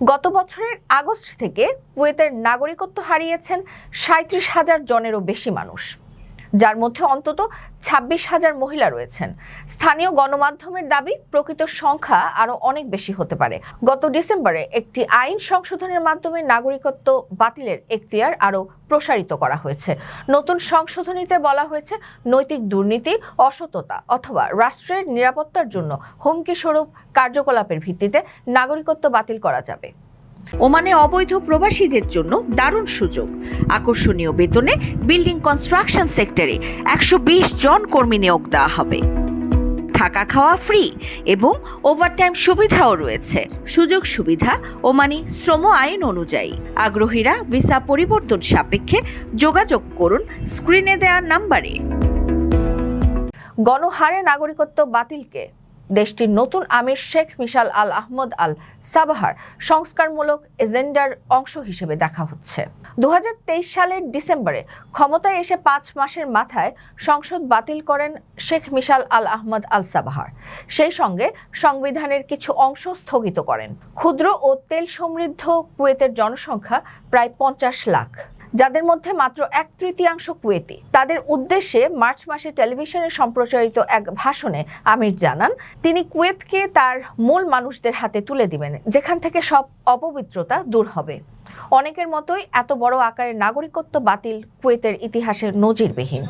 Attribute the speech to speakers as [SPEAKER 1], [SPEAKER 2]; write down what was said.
[SPEAKER 1] গত বছরের আগস্ট থেকে কুয়েতের নাগরিকত্ব হারিয়েছেন সাঁত্রিশ হাজার জনেরও বেশি মানুষ। যার মধ্যে অন্তত ছাব্বিশ হাজার মহিলা রয়েছেন। স্থানীয় গণমাধ্যমের দাবি, প্রকৃত সংখ্যা আরও অনেক বেশি হতে পারে। গত ডিসেম্বরে একটি আইন সংশোধনের মাধ্যমে নাগরিকত্ব বাতিলের এখতিয়ার আরও প্রসারিত করা হয়েছে। নতুন সংশোধনীতে বলা হয়েছে, নৈতিক দুর্নীতি, অসততা অথবা রাষ্ট্রের নিরাপত্তার জন্য হুমকি স্বরূপ কার্যকলাপের ভিত্তিতে নাগরিকত্ব বাতিল করা যাবে।
[SPEAKER 2] ওমানে অবৈধ প্রবাসীদের জন্য দারুণ সুযোগ। আকর্ষণীয় বেতনে বিল্ডিং কনস্ট্রাকশন সেক্টরে একশো বিশ জন কর্মী নিয়োগ দেওয়া হবে। থাকা খাওয়া ফ্রি এবং ওভারটাইম সুবিধাও রয়েছে। সুযোগ সুবিধা ও ওমানি শ্রম আইন অনুযায়ী। আগ্রহীরা ভিসা পরিবর্তন সাপেক্ষে যোগাযোগ করুন, স্ক্রিনে দেওয়া নাম্বারে।
[SPEAKER 1] গণহারে নাগরিকত্ব বাতিলকে দেশটির নতুন আমির শেখ মিশাল আল আহমদ আল সাবাহার সংস্কারমূলক এজেন্ডার অংশ হিসেবে দেখা হচ্ছে। দু হাজার তেইশ সালের ডিসেম্বরে ক্ষমতায় এসে পাঁচ মাসের মাথায় সংসদ বাতিল করেন শেখ মিশাল আল আহমদ আল সাবাহার। সেই সঙ্গে সংবিধানের কিছু অংশ স্থগিত করেন। ক্ষুদ্র ও তেল সমৃদ্ধ কুয়েতের জনসংখ্যা প্রায় পঞ্চাশ লাখ। যাদের মধ্যে মাত্র এক তৃতীয়াংশ কুয়েতি। তাদের উদ্দেশ্যে মার্চ মাসে টেলিভিশনে সম্প্রচারিত এক ভাষণে আমির জানান, তিনি কুয়েতকে তার মূল মানুষদের হাতে তুলে দিবেন, যেখান থেকে সব অপবিত্রতা দূর হবে। অনেকের মতোই এত বড় আকারের নাগরিকত্ব বাতিল কুয়েতের ইতিহাসের নজিরবিহীন।